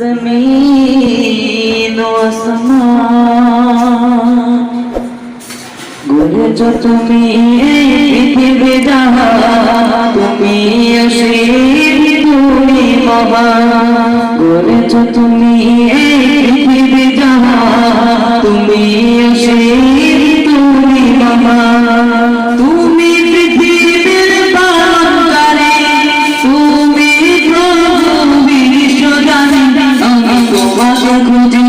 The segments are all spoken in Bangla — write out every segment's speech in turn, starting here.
জমিন গড়েছ তুমি পৃথিবী তুমি তুমি মহান গড়েছ তুমি পৃথিবী তুমি তুমি মহান খুঁজি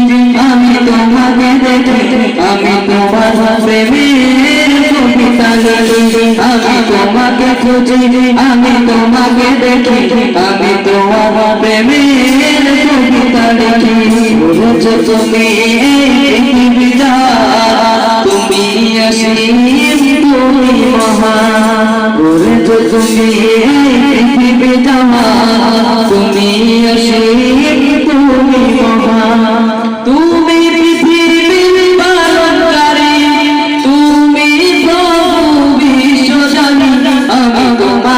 আমি তোমাকে দেখি আমি তোমার প্রেমের কবিতা লিখি আমি তোমাকে খুঁজি আমি তোমাকে দেখি আমি তোমার প্রেমের কবিতা লিখি বলেছ তুমি তুমি অসীম তুমি মহান বলেছ তুমি তুমি অসীম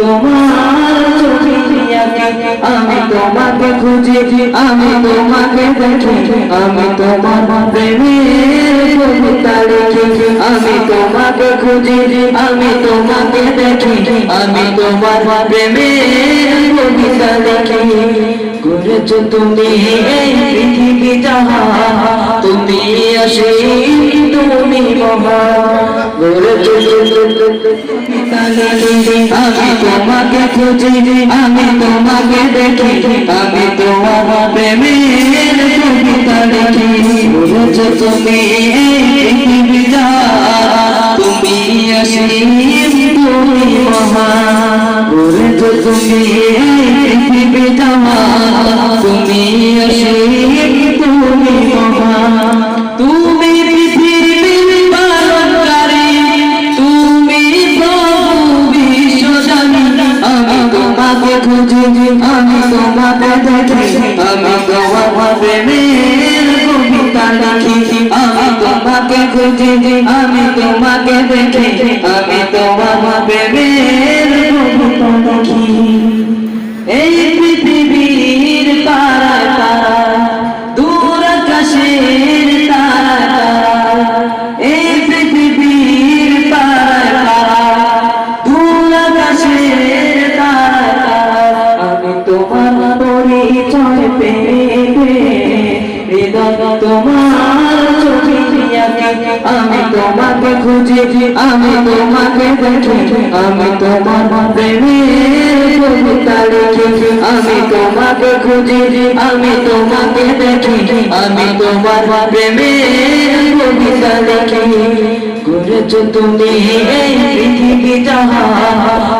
তোমার আঁকি আমি তোমাকে খুঁজি, আমি তোমাকে দেখি, আমি তোমার প্রেমের কবিতা লিখি, আমি তোমাকে খুঁজি আমি তোমাকে দেখি আমি তোমার প্রেমের কবিতা লিখি। করেছ তুমি এই পৃথিবী যাহা আমি তোমাকে খুঁজি আমি তোমাকে দেখি আমি তোমার প্রেমের কবিতা লিখি বলেছ তুমি তুমি অসীম তুমি মহান বলেছ তুমি পৃথিবী তুমি অসীম খুঁজি আমি তোমাকে দেখি আমি তোমার প্রেমের কবিতা লিখি আমি তোমাকে খুঁজি আমি তোমাকে দেখি আমি তোমার প্রেমের কবিতা লিখি তোমার আমি তোমাকে খুঁজি, আমি তোমাকে দেখি, আমি তোমার প্রেমের কবিতা লিখি আমি তোমাকে খুঁজি, আমি তোমাকে দেখি, আমি তোমার প্রেমের কবিতা লিখি করেছ তুমি এই পৃথিবী যাহা,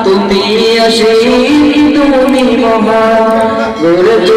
তুমি অসীম তুমি মহা। করেছ